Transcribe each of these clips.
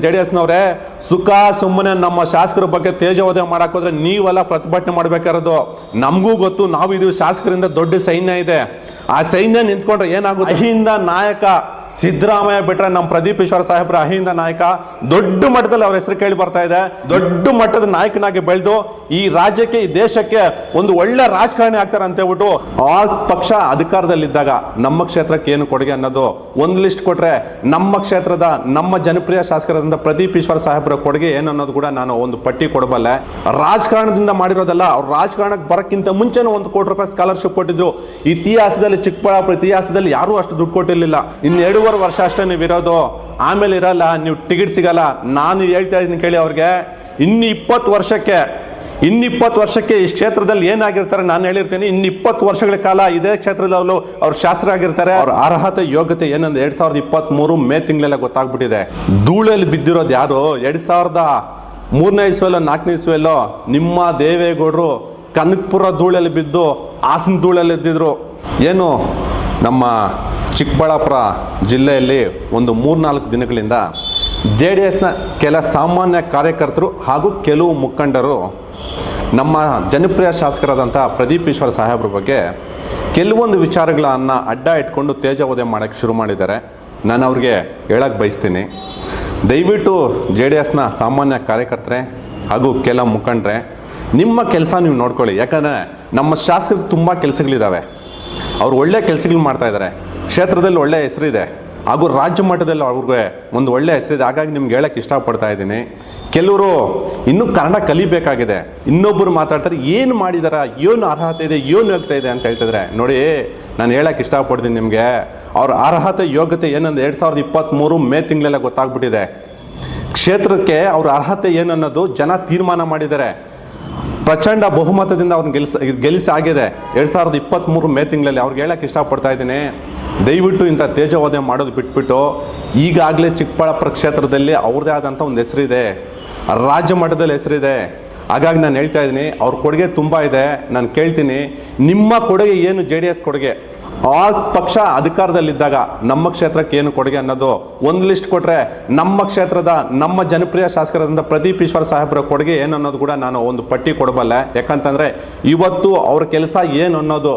J D ಎಸ್ನವ್ರೆ ಸುಖ, ಸುಮ್ಮನೆ ನಮ್ಮ ಶಾಸಕರ ಬಗ್ಗೆ ತೇಜೋದಯ ಮಾಡಕ್ ಹೋದ್ರೆ ನೀವೆಲ್ಲ ಪ್ರತಿಭಟನೆ ಮಾಡ್ಬೇಕಾರದು ನಮಗೂ ಗೊತ್ತು, ನಾವು ಇದು ಶಾಸಕರಿಂದ ದೊಡ್ಡ ಸೈನ್ಯ ಇದೆ. ಆ ಸೈನ್ಯ ನಿಂತ್ಕೊಂಡ್ರೆ ಏನಾಗುತ್ತೆ? ಅಹಿಂದ ನಾಯಕ ಸಿದ್ದರಾಮಯ್ಯ ಬಿಟ್ರೆ ನಮ್ಮ ಪ್ರದೀಪ್ ಈಶ್ವರ ಸಾಹೇಬ್ರ ಅಹಿಂದ ನಾಯಕ ದೊಡ್ಡ ಮಟ್ಟದಲ್ಲಿ ಅವ್ರ ಹೆಸರು ಕೇಳಿ ಬರ್ತಾ ಇದೆ. ದೊಡ್ಡ ಮಟ್ಟದ ನಾಯಕನಾಗಿ ಬೆಳೆದು ಈ ರಾಜ್ಯಕ್ಕೆ, ಈ ದೇಶಕ್ಕೆ ಒಂದು ಒಳ್ಳೆ ರಾಜಕಾರಣಿ ಆಗ್ತಾರೆ ಅಂತ ಹೇಳ್ಬಿಟ್ಟು ಆ ಪಕ್ಷ ಅಧಿಕಾರದಲ್ಲಿದ್ದಾಗ ನಮ್ಮ ಕ್ಷೇತ್ರಕ್ಕೆ ಏನು ಕೊಡುಗೆ ಅನ್ನೋದು ಒಂದು ಲಿಸ್ಟ್ ಕೊಟ್ರೆ ನಮ್ಮ ಕ್ಷೇತ್ರದ ನಮ್ಮ ಜನಪ್ರಿಯ ಶಾಸಕರಾದಂಥ ಪ್ರದೀಪ್ ಈಶ್ವರ್ ಸಾಹೇಬ್ರ ಕೊಡುಗೆ ಏನು ಅನ್ನೋದು ಕೂಡ ನಾನು ಒಂದು ಪಟ್ಟಿ ಕೊಡಬಲ್ಲೆ. ರಾಜಕಾರಣದಿಂದ ಮಾಡಿರೋದಲ್ಲ, ಅವ್ರು ರಾಜಕಾರಣಕ್ಕೆ ಬರಕ್ಕಿಂತ ಮುಂಚೆನೂ ಒಂದು ಕೋಟಿ ರೂಪಾಯಿ ಸ್ಕಾಲರ್ಶಿಪ್ ಕೊಟ್ಟಿದ್ರು. ಇತಿಹಾಸದಲ್ಲಿ ಚಿಕ್ಕಬಳ್ಳಾಪುರ ಇತಿಹಾಸದಲ್ಲಿ ಯಾರೂ ಅಷ್ಟು ದುಡ್ಡು ಕೊಟ್ಟಿರಲಿಲ್ಲ. ಇನ್ನು ಎರಡೂವರೆ ವರ್ಷ ಅಷ್ಟೇ ನೀವು ಇರೋದು. ಆಮೇಲೆ ಇರಲ್ಲ, ನೀವು ಟಿಕೆಟ್ ಸಿಗಲ್ಲ. ನಾನು ಹೇಳ್ತಾ ಇದ್ದೀನಿ ಕೇಳಿ ಅವ್ರಿಗೆ, ಇನ್ನು ಇಪ್ಪತ್ತು ವರ್ಷಕ್ಕೆ ಇನ್ನು ಇಪ್ಪತ್ತು ವರ್ಷಕ್ಕೆ ಈ ಕ್ಷೇತ್ರದಲ್ಲಿ ಏನಾಗಿರ್ತಾರೆ ನಾನು ಹೇಳಿರ್ತೇನೆ, ಇನ್ನಿಪ್ಪತ್ತು ವರ್ಷಗಳ ಕಾಲ ಇದೇ ಕ್ಷೇತ್ರದಲ್ಲಿ ಅವರು ಅವ್ರು ಆಗಿರ್ತಾರೆ ಅವ್ರ ಅರ್ಹತೆ, ಯೋಗ್ಯತೆ ಏನಂದ್ರೆ ಎರಡ್ ಸಾವಿರದ ಇಪ್ಪತ್ತ್ ಮೂರು ಮೇ ತಿಂಗಳೆಲ್ಲ ಗೊತ್ತಾಗ್ಬಿಟ್ಟಿದೆ. ಧೂಳಲ್ಲಿ ಬಿದ್ದಿರೋದು ಯಾರು? ಎರಡ್ ಸಾವಿರದ ಮೂರನೇ ಇಸ್ವೆಲ್ಲೋ ನಾಲ್ಕನೇ ಇಸ್ವೆಲ್ಲೋ ನಿಮ್ಮ ದೇವೇಗೌಡರು ಕನಕಪುರ ಧೂಳಲ್ಲಿ ಬಿದ್ದು ಹಾಸನ ಧೂಳಲ್ಲಿ ಎದ್ದಿದ್ರು ಏನು? ನಮ್ಮ ಚಿಕ್ಕಬಳ್ಳಾಪುರ ಜಿಲ್ಲೆಯಲ್ಲಿ ಒಂದು ಮೂರ್ನಾಲ್ಕು ದಿನಗಳಿಂದ ಜೆ ಡಿ ಎಸ್ನ ಕೆಲ ಸಾಮಾನ್ಯ ಕಾರ್ಯಕರ್ತರು ಹಾಗೂ ಕೆಲವು ಮುಖಂಡರು ನಮ್ಮ ಜನಪ್ರಿಯ ಶಾಸಕರಾದಂಥ ಪ್ರದೀಪ್ ಈಶ್ವರ ಸಾಹೇಬ್ರ ಬಗ್ಗೆ ಕೆಲವೊಂದು ವಿಚಾರಗಳನ್ನು ಅಡ್ಡ ಇಟ್ಕೊಂಡು ತೇಜೋವಧೆ ಮಾಡೋಕ್ಕೆ ಶುರು ಮಾಡಿದ್ದಾರೆ. ನಾನು ಅವ್ರಿಗೆ ಹೇಳಕ್ಕೆ ಬಯಸ್ತೀನಿ. ದಯವಿಟ್ಟು ಜೆ ಡಿ ಎಸ್ನ ಸಾಮಾನ್ಯ ಕಾರ್ಯಕರ್ತರೆ ಹಾಗೂ ಕೆಲ ಮುಖಂಡ್ರೆ, ನಿಮ್ಮ ಕೆಲಸ ನೀವು ನೋಡ್ಕೊಳ್ಳಿ. ಯಾಕಂದರೆ ನಮ್ಮ ಶಾಸಕರಿಗೆ ತುಂಬ ಕೆಲಸಗಳಿದ್ದಾವೆ ಅವ್ರು ಒಳ್ಳೆ ಕೆಲಸಗಳು ಮಾಡ್ತಾಯಿದ್ದಾರೆ ಕ್ಷೇತ್ರದಲ್ಲಿ ಒಳ್ಳೆಯ ಹೆಸರಿದೆ. ಹಾಗೂ ರಾಜ್ಯ ಮಟ್ಟದಲ್ಲಿ ಅವ್ರಿಗೆ ಒಂದು ಒಳ್ಳೆ ಹೆಸರಿದೆ. ಹಾಗಾಗಿ ನಿಮ್ಗೆ ಹೇಳಕ್ಕೆ ಇಷ್ಟಪಡ್ತಾ ಇದ್ದೀನಿ. ಕೆಲವರು ಇನ್ನೂ ಕನ್ನಡ ಕಲಿಬೇಕಾಗಿದೆ. ಇನ್ನೊಬ್ಬರು ಮಾತಾಡ್ತಾರೆ, ಏನು ಮಾಡಿದಾರ? ಏನು ಅರ್ಹತೆ ಇದೆ? ಏನು ಯೋಗ್ಯತೆ ಇದೆ? ಅಂತ ಹೇಳ್ತಿದ್ರೆ, ನೋಡಿ, ನಾನು ಹೇಳಕ್ಕೆ ಇಷ್ಟಪಡ್ತೀನಿ ನಿಮಗೆ. ಅವ್ರ ಅರ್ಹತೆ, ಯೋಗ್ಯತೆ ಏನಂದ್ರೆ ಎರಡು ಸಾವಿರದ ಇಪ್ಪತ್ತ್ಮೂರು ಮೇ ತಿಂಗಳೆಲ್ಲ ಗೊತ್ತಾಗ್ಬಿಟ್ಟಿದೆ. ಕ್ಷೇತ್ರಕ್ಕೆ ಅವ್ರ ಅರ್ಹತೆ ಏನನ್ನೋದು ಜನ ತೀರ್ಮಾನ ಮಾಡಿದ್ದಾರೆ. ಪ್ರಚಂಡ ಬಹುಮತದಿಂದ ಅವ್ರನ್ನ ಗೆಲ್ಸ, ಗೆಲ್ಲಿಸಿ ಆಗಿದೆ. ಎರಡು ಸಾವಿರದ ಇಪ್ಪತ್ತ್ಮೂರು ಮೇ ತಿಂಗಳಲ್ಲಿ ಅವ್ರಿಗೆ ಹೇಳಕ್ಕೆ ಇಷ್ಟಪಡ್ತಾ ಇದ್ದೀನಿ. ದಯವಿಟ್ಟು ಇಂಥ ತೇಜವಾದ ಮಾಡೋದು ಬಿಟ್ಬಿಟ್ಟು ಈಗಾಗಲೇ ಚಿಕ್ಕಬಳ್ಳಾಪುರ ಕ್ಷೇತ್ರದಲ್ಲಿ ಅವ್ರದ್ದೇ ಆದಂಥ ಒಂದು ಹೆಸರಿದೆ. ರಾಜ್ಯ ಮಟ್ಟದಲ್ಲಿ ಹೆಸರಿದೆ. ಹಾಗಾಗಿ ನಾನು ಹೇಳ್ತಾ ಇದ್ದೀನಿ, ಅವ್ರ ಕೊಡುಗೆ ತುಂಬ ಇದೆ. ನಾನು ಕೇಳ್ತೀನಿ, ನಿಮ್ಮ ಕೊಡುಗೆ ಏನು ಜೆ ಡಿ ಎಸ್ ಕೊಡುಗೆ? ಆ ಪಕ್ಷ ಅಧಿಕಾರದಲ್ಲಿದ್ದಾಗ ನಮ್ಮ ಕ್ಷೇತ್ರಕ್ಕೆ ಏನು ಕೊಡುಗೆ ಅನ್ನೋದು ಒಂದು ಲಿಸ್ಟ್ ಕೊಟ್ಟರೆ ನಮ್ಮ ಕ್ಷೇತ್ರದ ನಮ್ಮ ಜನಪ್ರಿಯ ಶಾಸಕರಾದಂಥ ಪ್ರದೀಪ್ ಈಶ್ವರ ಸಾಹೇಬ್ರ ಕೊಡುಗೆ ಏನು ಅನ್ನೋದು ಕೂಡ ನಾನು ಒಂದು ಪಟ್ಟಿ ಕೊಡಬಲ್ಲೆ. ಯಾಕಂತಂದರೆ ಇವತ್ತು ಅವ್ರ ಕೆಲಸ ಏನು ಅನ್ನೋದು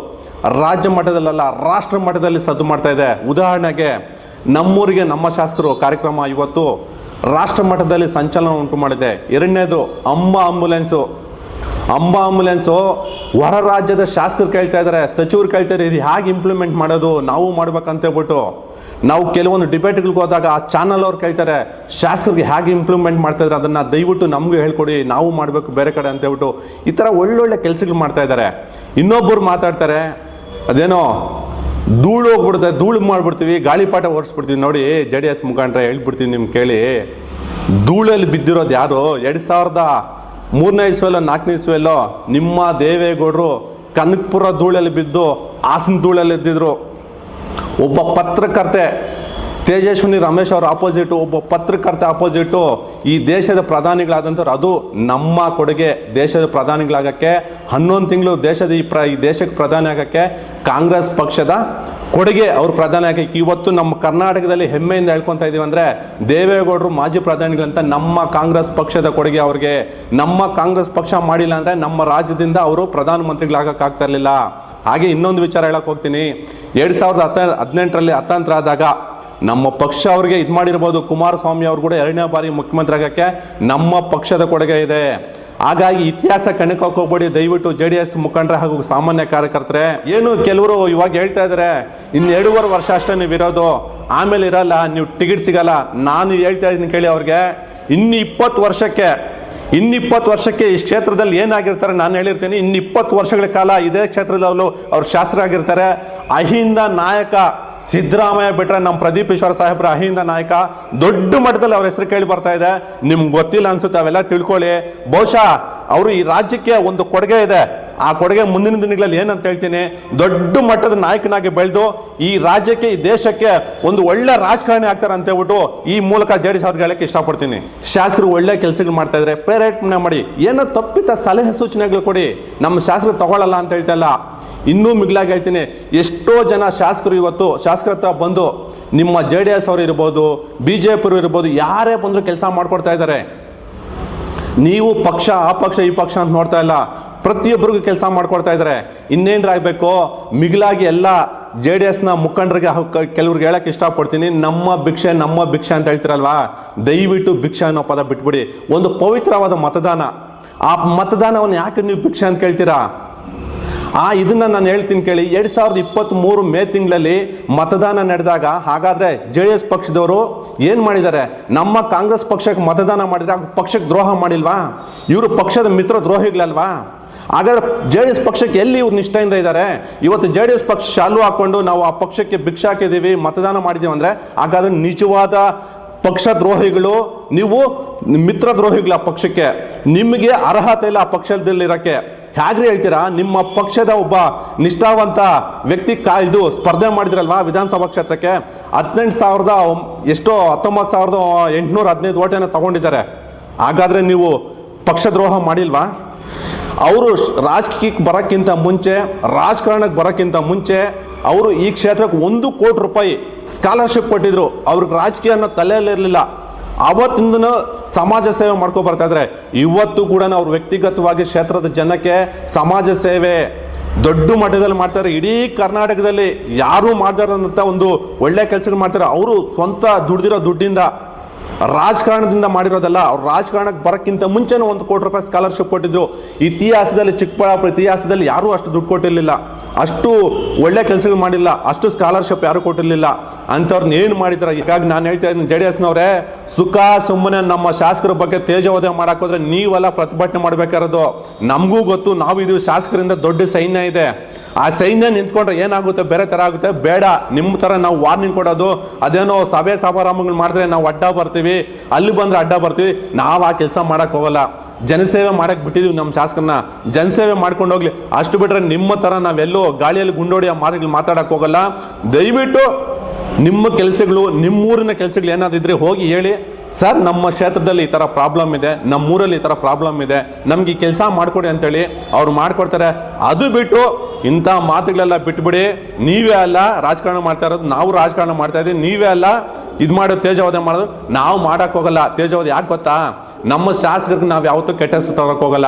ರಾಜ್ಯ ಮಟ್ಟದಲ್ಲ ರಾಷ್ಟ್ರ ಮಟ್ಟದಲ್ಲಿ ಸದ್ದು ಮಾಡ್ತಾ ಇದೆ. ಉದಾಹರಣೆಗೆ, ನಮ್ಮೂರಿಗೆ ನಮ್ಮ ಶಾಸಕರು ಕಾರ್ಯಕ್ರಮ ಇವತ್ತು ರಾಷ್ಟ್ರ ಮಟ್ಟದಲ್ಲಿ ಸಂಚಲನ ಉಂಟು ಮಾಡಿದೆ. ಎರಡನೇದು, ಅಂಬ ಆಂಬುಲೆನ್ಸು. ಅಂಬ ಆಂಬುಲೆನ್ಸು, ಹೊರ ರಾಜ್ಯದ ಶಾಸಕರು ಕೇಳ್ತಾ ಇದ್ದಾರೆ, ಸಚಿವರು ಕೇಳ್ತಾ ಇದ್ದಾರೆ, ಇದು ಹೇಗೆ ಇಂಪ್ಲಿಮೆಂಟ್ ಮಾಡೋದು, ನಾವು ಮಾಡ್ಬೇಕಂತ ಹೇಳ್ಬಿಟ್ಟು. ನಾವು ಕೆಲವೊಂದು ಡಿಬೇಟ್ಗಳಿಗೆ ಹೋದಾಗ ಆ ಚಾನಲ್ ಅವ್ರು ಕೇಳ್ತಾರೆ, ಶಾಸಕರಿಗೆ ಹೇಗೆ ಇಂಪ್ಲಿಮೆಂಟ್ ಮಾಡ್ತಾ ಇದ್ದಾರೆ, ಅದನ್ನು ದಯವಿಟ್ಟು ನಮಗೂ ಹೇಳ್ಕೊಡಿ, ನಾವು ಮಾಡಬೇಕು ಬೇರೆ ಕಡೆ ಅಂತ ಹೇಳ್ಬಿಟ್ಟು. ಈ ಥರ ಒಳ್ಳೊಳ್ಳೆ ಕೆಲಸಗಳು ಮಾಡ್ತಾ ಇದ್ದಾರೆ. ಇನ್ನೊಬ್ಬರು ಮಾತಾಡ್ತಾರೆ ಅದೇನೋ ಧೂಳು ಹೋಗ್ಬಿಡುತ್ತೆ, ಧೂಳು ಮಾಡ್ಬಿಡ್ತೀವಿ ಗಾಳಿಪಾಟ ಓಡಿಸ್ಬಿಡ್ತೀವಿ ನೋಡಿ ಜೆ ಡಿ ಎಸ್ ಮುಖಂಡ್ರೆ ಹೇಳ್ಬಿಡ್ತೀನಿ ನಿಮ್ಗೆ ಕೇಳಿ. ಧೂಳಲ್ಲಿ ಬಿದ್ದಿರೋದು ಯಾರು? ಎರಡು ಸಾವಿರದ ಮೂರನೇ ಇಸ್ವೆಲ್ಲೋ ನಾಲ್ಕನೇ ಇಸ್ವೆಲ್ಲೋ ನಿಮ್ಮ ದೇವೇಗೌಡರು ಕನಕಪುರ ಧೂಳಲ್ಲಿ ಬಿದ್ದು ಹಾಸನ ಧೂಳಲ್ಲಿ ಎದ್ದಿದ್ರು. ಒಬ್ಬ ಪತ್ರಕರ್ತೆ ತೇಜಸ್ವಿನಿ ರಮೇಶ್ ಅವರ ಆಪೋಸಿಟು ಒಬ್ಬ ಪತ್ರಕರ್ತ ಆಪೋಸಿಟು ಈ ದೇಶದ ಪ್ರಧಾನಿಗಳಾದಂಥವ್ರು, ಅದು ನಮ್ಮ ಕೊಡುಗೆ ದೇಶದ ಪ್ರಧಾನಿಗಳಾಗಕ್ಕೆ, ಹನ್ನೊಂದು ತಿಂಗಳು ದೇಶದ ಈ ಪ್ರ, ಈ ದೇಶಕ್ಕೆ ಪ್ರಧಾನಿ ಆಗಕ್ಕೆ ಕಾಂಗ್ರೆಸ್ ಪಕ್ಷದ ಕೊಡುಗೆ ಅವ್ರು ಪ್ರಧಾನಿ ಆಗಕ್ಕೆ ಇವತ್ತು ನಮ್ಮ ಕರ್ನಾಟಕದಲ್ಲಿ ಹೆಮ್ಮೆಯಿಂದ ಹೇಳ್ಕೊತಾ ಇದ್ದೀವಿ ಅಂದರೆ ದೇವೇಗೌಡರು ಮಾಜಿ ಪ್ರಧಾನಿಗಳಂತ ನಮ್ಮ ಕಾಂಗ್ರೆಸ್ ಪಕ್ಷದ ಕೊಡುಗೆ ಅವ್ರಿಗೆ. ನಮ್ಮ ಕಾಂಗ್ರೆಸ್ ಪಕ್ಷ ಮಾಡಿಲ್ಲ ಅಂದರೆ ನಮ್ಮ ರಾಜ್ಯದಿಂದ ಅವರು ಪ್ರಧಾನಮಂತ್ರಿಗಳಾಗಕ್ಕಾಗ್ತಾ ಇರಲಿಲ್ಲ. ಹಾಗೆ ಇನ್ನೊಂದು ವಿಚಾರ ಹೇಳಕ್ಕೆ ಹೋಗ್ತೀನಿ. ಎರಡು ಸಾವಿರದ ಹತ್ತ ಹದಿನೆಂಟರಲ್ಲಿ ಹತ್ತಾಂತರ ಆದಾಗ ನಮ್ಮ ಪಕ್ಷ ಅವ್ರಿಗೆ ಇದು ಮಾಡಿರ್ಬೋದು. ಕುಮಾರಸ್ವಾಮಿ ಅವ್ರು ಕೂಡ ಎರಡನೇ ಬಾರಿ ಮುಖ್ಯಮಂತ್ರಿ ಆಗೋಕ್ಕೆ ನಮ್ಮ ಪಕ್ಷದ ಕೊಡುಗೆ ಇದೆ. ಹಾಗಾಗಿ ಇತಿಹಾಸ ಕಣಕ್ಕೆ ಹಾಕೋಬೇಡಿ ದಯವಿಟ್ಟು ಜೆ ಡಿ ಎಸ್ ಮುಖಂಡರ ಹಾಗೂ ಸಾಮಾನ್ಯ ಕಾರ್ಯಕರ್ತರೆ, ಏನು ಕೆಲವರು ಇವಾಗ ಹೇಳ್ತಾ ಇದ್ದಾರೆ ಇನ್ನು ಎರಡೂವರೆ ವರ್ಷ ಅಷ್ಟೇ ನೀವು ಇರೋದು. ಆಮೇಲೆ ಇರಲ್ಲ, ನೀವು ಟಿಕೆಟ್ ಸಿಗಲ್ಲ. ನಾನು ಹೇಳ್ತಾ ಇದ್ದೀನಿ ಕೇಳಿ ಅವ್ರಿಗೆ ಇನ್ನು ಇಪ್ಪತ್ತು ವರ್ಷಕ್ಕೆ ಇನ್ನಿಪ್ಪತ್ತು ವರ್ಷಕ್ಕೆ ಈ ಕ್ಷೇತ್ರದಲ್ಲಿ ಏನಾಗಿರ್ತಾರೆ ನಾನು ಹೇಳಿರ್ತೀನಿ. ಇನ್ನಿಪ್ಪತ್ತು ವರ್ಷಗಳ ಕಾಲ ಇದೇ ಕ್ಷೇತ್ರದಲ್ಲೂ ಅವ್ರು ಶಾಸಕರಾಗಿರ್ತಾರೆ. ಅಹಿಂದ ನಾಯಕ ಸಿದ್ದರಾಮಯ್ಯ ಬಿಟ್ರೆ ನಮ್ಮ ಪ್ರದೀಪ್ ಈಶ್ವರ ಸಾಹೇಬ್ರ ಅಹಿಂದ ನಾಯಕ ದೊಡ್ಡ ಮಟ್ಟದಲ್ಲಿ ಅವ್ರ ಹೆಸರು ಕೇಳಿ ಬರ್ತಾ ಇದೆ. ನಿಮ್ಗೆ ಗೊತ್ತಿಲ್ಲ ಅನ್ಸುತ್ತೆ ಅವೆಲ್ಲ ತಿಳ್ಕೊಳ್ಳಿ. ಬಹುಶಃ ಅವರು ಈ ರಾಜ್ಯಕ್ಕೆ ಒಂದು ಕೊಡುಗೆ ಇದೆ. ಆ ಕೊಡುಗೆ ಮುಂದಿನ ದಿನಗಳಲ್ಲಿ ಏನಂತ ಹೇಳ್ತೀನಿ, ದೊಡ್ಡ ಮಟ್ಟದ ನಾಯಕನಾಗಿ ಬೆಳೆದು ಈ ರಾಜ್ಯಕ್ಕೆ, ಈ ದೇಶಕ್ಕೆ ಒಂದು ಒಳ್ಳೆ ರಾಜಕಾರಣಿ ಆಗ್ತಾರೆ ಅಂತ ಹೇಳ್ಬಿಟ್ಟು ಈ ಮೂಲಕ ಜೆ ಡಿ ಅವ್ರಿಗೆ ಹೇಳಕ್ಕೆ ಇಷ್ಟಪಡ್ತೀನಿ. ಶಾಸಕರು ಒಳ್ಳೆ ಕೆಲಸಗಳು ಮಾಡ್ತಾ ಇದ್ರೆ ಪ್ರೇರೇಪಣೆ ಮಾಡಿ. ಏನೋ ತಪ್ಪಿತ ಸಲಹೆ ಸೂಚನೆಗಳು ಕೊಡಿ. ನಮ್ಮ ಶಾಸಕರು ತಗೊಳ್ಳಲ್ಲ ಅಂತ ಹೇಳ್ತಾ ಇಲ್ಲ. ಇನ್ನೂ ಮಿಗಿಲಾಗಿ ಹೇಳ್ತೀನಿ, ಎಷ್ಟೋ ಜನ ಶಾಸಕರು ಇವತ್ತು, ಶಾಸಕರ ಬಂದು ನಿಮ್ಮ ಜೆ ಡಿ ಎಸ್ ಅವರು ಇರ್ಬೋದು ಬಿ ಜೆ ಪಿ ಇರ್ಬೋದು, ಯಾರೇ ಬಂದರೂ ಕೆಲಸ ಮಾಡ್ಕೊಡ್ತಾ ಇದ್ದಾರೆ. ನೀವು ಪಕ್ಷ, ಆ ಪಕ್ಷ, ಈ ಪಕ್ಷ ಅಂತ ನೋಡ್ತಾ ಇಲ್ಲ. ಪ್ರತಿಯೊಬ್ಬರಿಗೂ ಕೆಲಸ ಮಾಡ್ಕೊಡ್ತಾ ಇದ್ದಾರೆ. ಇನ್ನೇನ್ರ ಆಗ್ಬೇಕು? ಮಿಗಿಲಾಗಿ ಎಲ್ಲ ಜೆ ಡಿ ಎಸ್ನ ಮುಖಂಡರಿಗೆ ಕೆಲವ್ರಿಗೆ ಹೇಳಕ್ಕೆ ಇಷ್ಟಪಡ್ತೀನಿ. ನಮ್ಮ ಭಿಕ್ಷೆ ನಮ್ಮ ಭಿಕ್ಷೆ ಅಂತ ಹೇಳ್ತಿರಲ್ವಾ? ದಯವಿಟ್ಟು ಭಿಕ್ಷೆ ಅನ್ನೋ ಪದ ಬಿಟ್ಬಿಡಿ. ಒಂದು ಪವಿತ್ರವಾದ ಮತದಾನ. ಆ ಮತದಾನವನ್ನು ಯಾಕೆ ನೀವು ಭಿಕ್ಷೆ ಅಂತ ಕೇಳ್ತೀರಾ? ಆ, ಇದನ್ನ ನಾನು ಹೇಳ್ತೀನಿ ಕೇಳಿ. ಎರಡ್ ಸಾವಿರದ ಇಪ್ಪತ್ತ್ ಮೂರು ಮೇ ತಿಂಗಳಲ್ಲಿ ಮತದಾನ ನಡೆದಾಗ ಹಾಗಾದ್ರೆ ಜೆ ಡಿ ಎಸ್ ಪಕ್ಷದವರು ಏನ್ ಮಾಡಿದ್ದಾರೆ? ನಮ್ಮ ಕಾಂಗ್ರೆಸ್ ಪಕ್ಷಕ್ಕೆ ಮತದಾನ ಮಾಡಿದ್ರೆ ಪಕ್ಷಕ್ಕೆ ದ್ರೋಹ ಮಾಡಿಲ್ವಾ? ಇವರು ಪಕ್ಷದ ಮಿತ್ರ ದ್ರೋಹಿಗಳಲ್ವಾ? ಹಾಗಾದ್ರೆ ಜೆ ಡಿ ಎಸ್ ಪಕ್ಷಕ್ಕೆ ಎಲ್ಲಿ ಇವ್ರು ನಿಷ್ಠೆಯಿಂದ ಇದ್ದಾರೆ? ಇವತ್ತು ಜೆ ಡಿ ಎಸ್ ಪಕ್ಷ ಶಾಲು ಹಾಕೊಂಡು ನಾವು ಆ ಪಕ್ಷಕ್ಕೆ ಭಿಕ್ಷೆ ಹಾಕಿದ್ದೀವಿ, ಮತದಾನ ಮಾಡಿದೀವಿ ಅಂದ್ರೆ ಹಾಗಾದ್ರೆ ನಿಜವಾದ ಪಕ್ಷ ದ್ರೋಹಿಗಳು ನೀವು ಮಿತ್ರ ದ್ರೋಹಿಗಳು ಆ ಪಕ್ಷಕ್ಕೆ, ನಿಮಗೆ ಅರ್ಹತೆ ಇಲ್ಲ ಆ ಪಕ್ಷದಲ್ಲಿರೋಕ್ಕೆ. ಹೇಗ್ರಿ ಹೇಳ್ತೀರಾ? ನಿಮ್ಮ ಪಕ್ಷದ ಒಬ್ಬ ನಿಷ್ಠಾವಂತ ವ್ಯಕ್ತಿ ಕಾ, ಇದು ಸ್ಪರ್ಧೆ ಮಾಡಿದ್ರಲ್ವಾ ವಿಧಾನಸಭಾ ಕ್ಷೇತ್ರಕ್ಕೆ? ಹದಿನೆಂಟು ಸಾವಿರದ ಎಷ್ಟೋ, ಹತ್ತೊಂಬತ್ತು ಸಾವಿರದ ಎಂಟುನೂರ ಹದಿನೈದು ಓಟೆನ ತಗೊಂಡಿದ್ದಾರೆ. ಹಾಗಾದರೆ ನೀವು ಪಕ್ಷದ್ರೋಹ ಮಾಡಿಲ್ವಾ? ಅವರು ರಾಜಕೀಯಕ್ಕೆ ಬರೋಕ್ಕಿಂತ ಮುಂಚೆ, ರಾಜಕಾರಣಕ್ಕೆ ಬರೋಕ್ಕಿಂತ ಮುಂಚೆ ಅವರು ಈ ಕ್ಷೇತ್ರಕ್ಕೆ ಒಂದು ಕೋಟಿ ರೂಪಾಯಿ ಸ್ಕಾಲರ್ಶಿಪ್ ಕೊಟ್ಟಿದ್ರು. ಅವ್ರಿಗೆ ರಾಜಕೀಯ ಅನ್ನೋ ತಲೆಯಲ್ಲಿರಲಿಲ್ಲ ಅವತ್ತಿಂದ ಸಮಾಜ ಸೇವೆ ಮಾಡ್ಕೊ ಬರ್ತಾ ಇದ್ದಾರೆ ಇವತ್ತು ಕೂಡ ಅವ್ರು ವ್ಯಕ್ತಿಗತವಾಗಿ ಕ್ಷೇತ್ರದ ಜನಕ್ಕೆ ಸಮಾಜ ಸೇವೆ ದೊಡ್ಡ ಮಟ್ಟದಲ್ಲಿ ಮಾಡ್ತಾರೆ ಇಡೀ ಕರ್ನಾಟಕದಲ್ಲಿ ಯಾರು ಮಾಡ್ತಾರಂತ ಒಂದು ಒಳ್ಳೆ ಕೆಲಸಗಳು ಮಾಡ್ತಾರೆ. ಅವರು ಸ್ವಂತ ದುಡ್ದಿರೋ ದುಡ್ಡಿಂದ ರಾಜಕಾರಣದಿಂದ ಮಾಡಿರೋದಲ್ಲ, ಅವ್ರು ರಾಜಕಾರಣಕ್ಕೆ ಬರೋಕ್ಕಿಂತ ಮುಂಚೆನೂ ಒಂದು ಕೋಟಿ ರೂಪಾಯಿ ಸ್ಕಾಲರ್ಶಿಪ್ ಕೊಟ್ಟಿದ್ರು. ಇತಿಹಾಸದಲ್ಲಿ ಚಿಕ್ಕಬಳ್ಳಾಪುರ ಇತಿಹಾಸದಲ್ಲಿ ಯಾರೂ ಅಷ್ಟು ದುಡ್ಡು ಕೊಟ್ಟಿರಲಿಲ್ಲ. ಅಷ್ಟು ಒಳ್ಳೆ ಕೆಲಸಗಳು ಮಾಡಿಲ್ಲ, ಅಷ್ಟು ಸ್ಕಾಲರ್ಶಿಪ್ ಯಾರು ಕೊಟ್ಟಿರಲಿಲ್ಲ. ಅಂಥವ್ರನ್ನ ಏನು ಮಾಡಿದಾರೆ? ಹೀಗಾಗಿ ನಾನು ಹೇಳ್ತಾ ಇದ್ದೀನಿ ಜೆ ಡಿ ಎಸ್ನವ್ರೆ ಸುಖ ಸುಮ್ಮನೆ ನಮ್ಮ ಶಾಸಕರ ಬಗ್ಗೆ ತೇಜೋದಯ ಮಾಡೋಕ್ಕೋದ್ರೆ ನೀವೆಲ್ಲ ಪ್ರತಿಭಟನೆ ಮಾಡಬೇಕಾರದು ನಮಗೂ ಗೊತ್ತು, ನಾವು ಇದು ಶಾಸಕರಿಂದ ದೊಡ್ಡ ಸೈನ್ಯ ಇದೆ. ಆ ಸೈನ್ಯ ನಿಂತ್ಕೊಂಡ್ರೆ ಏನಾಗುತ್ತೆ? ಬೇರೆ ತರ ಆಗುತ್ತೆ? ಬೇಡ ನಿಮ್ಮ ತರ ನಾವು ವಾರ್ನಿಂಗ್ ಕೊಡೋದು. ಅದೇನೋ ಸಭೆ ಸಮಾರಂಭಗಳು ಮಾಡಿದ್ರೆ ನಾವು ಅಡ್ಡ ಬರ್ತೀವಿ. ಅಲ್ಲಿ ಬಂದ್ರೆ ಅಡ್ಡ ಬರ್ತೀವಿ. ನಾವು ಆ ಕೆಲಸ ಮಾಡಕ್ ಹೋಗಲ್ಲ. ಜನಸೇವೆ ಮಾಡಕ್ ಬಿಟ್ಟಿದೀವಿ ನಮ್ಮ ಶಾಸಕರನ್ನ. ಜನಸೇವೆ ಮಾಡ್ಕೊಂಡು ಹೋಗ್ಲಿ. ಅಷ್ಟು ಬಿಟ್ರೆ ನಿಮ್ಮ ತರ ನಾವೆಲ್ಲೋ ಗಾಳಿಯಲ್ಲಿ ಗುಂಡೋಡಿಯ ಮಾತುಗಳು ಮಾತಾಡಕ್ ಹೋಗಲ್ಲ. ದಯವಿಟ್ಟು ನಿಮ್ಮ ಕೆಲಸಗಳು, ನಿಮ್ಮೂರಿನ ಕೆಲಸಗಳು ಏನಾದಿದ್ರೆ ಹೋಗಿ ಹೇಳಿ, ಸರ್, ನಮ್ಮ ಕ್ಷೇತ್ರದಲ್ಲಿ ಈ ಥರ ಪ್ರಾಬ್ಲಮ್ ಇದೆ, ನಮ್ಮೂರಲ್ಲಿ ಈ ಥರ ಪ್ರಾಬ್ಲಮ್ ಇದೆ, ನಮ್ಗೆ ಈ ಕೆಲಸ ಮಾಡಿಕೊಡಿ ಅಂತೇಳಿ ಅವ್ರು ಮಾಡಿಕೊಡ್ತಾರೆ. ಅದು ಬಿಟ್ಟು ಇಂಥ ಮಾತುಗಳೆಲ್ಲ ಬಿಟ್ಬಿಡಿ. ನೀವೇ ಅಲ್ಲ ರಾಜಕಾರಣ ಮಾಡ್ತಾ ಇರೋದು, ನಾವು ರಾಜಕಾರಣ ಮಾಡ್ತಾ ಇದ್ದೀವಿ, ನೀವೇ ಅಲ್ಲ ಇದು ಮಾಡೋದು ತೇಜವಾದ ಮಾಡೋದು, ನಾವು ಮಾಡೋಕ್ಕೋಗಲ್ಲ ತೇಜವಾದ ಯಾಕೆ ಗೊತ್ತಾ? ನಮ್ಮ ಶಾಸಕರಿಗೆ ನಾವು ಯಾವತ್ತೂ ಕೆಟ್ಟ ಹೋಗಲ್ಲ.